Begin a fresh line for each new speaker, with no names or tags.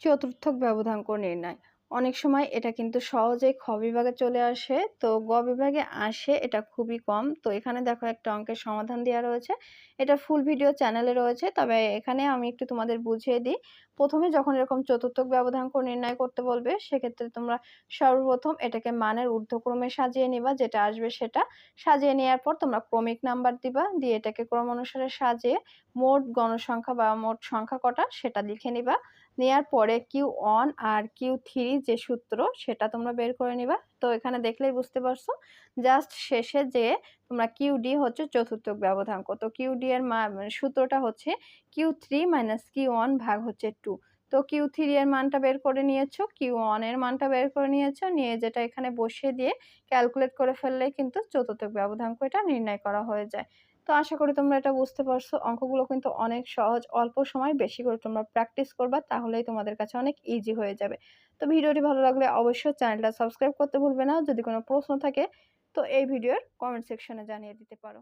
চতুর্থক ব্যবধাঙ্ক নির্ণয়। অনেক সময় এটা কিন্তু সহজেই খ বিভাগে চলে আসে। তো গ বিভাগে আসে এটা খুবই কম। তো এখানে দেখো একটা অঙ্কের সমাধান দেওয়া রয়েছে। এটা ফুল ভিডিও চ্যানেলে রয়েছে। তবে এখানে আমি একটু তোমাদের বুঝিয়ে দিই। প্রথমে যখন এরকম চতুর্থক ব্যবধাঙ্ক নির্ণয় করতে বলবে, সেক্ষেত্রে তোমরা সর্বপ্রথম এটাকে মানের ঊর্ধ্বক্রমে সাজিয়ে নিবা, যেটা আসবে সেটা। সাজিয়ে নেওয়ার পর তোমরা ক্রমিক নাম্বার দিবা, দিয়ে এটাকে ক্রম অনুসারে সাজিয়ে মোট গণসংখ্যা বা মোট সংখ্যা কটা সেটা লিখে নিবা। নেওয়ার পরে কিউ ওয়ান আর কিউ থ্রি যে সূত্র সেটা তোমরা বের করে নিবা। তো এখানে দেখলেই বুঝতে পারছ জাস্ট শেষে যে তোমরা কিউ ডি হচ্ছে চতুর্থ ব্যবধাঙ্ক। তো কিউ ডি এর সূত্রটা হচ্ছে Q three minus Q one ভাগ হচ্ছে টু তো কিউ থ্রি এর মানটা বের করে নিয়েছো কিউ ওয়ানের মানটা বের করে নিয়েছো, নিয়ে যেটা এখানে বসিয়ে দিয়ে ক্যালকুলেট করে ফেললে কিন্তু চতুর্থ ব্যবধাঙ্ক এটা নির্ণয় করা হয়ে যায়। তো আশা করি তোমরা এটা বুঝতে পারছ। অঙ্কগুলো কিন্তু অনেক সহজ, অল্প সময়, বেশি করে তোমরা প্র্যাকটিস করবা, তাহলেই তোমাদের কাছে অনেক ইজি হয়ে যাবে। তো ভিডিওটি ভালো লাগলে অবশ্যই চ্যানেলটা সাবস্ক্রাইব করতে ভুলবে না। যদি কোনো প্রশ্ন থাকে, তো এই ভিডিওর কমেন্ট সেকশনে জানিয়ে দিতে পারো।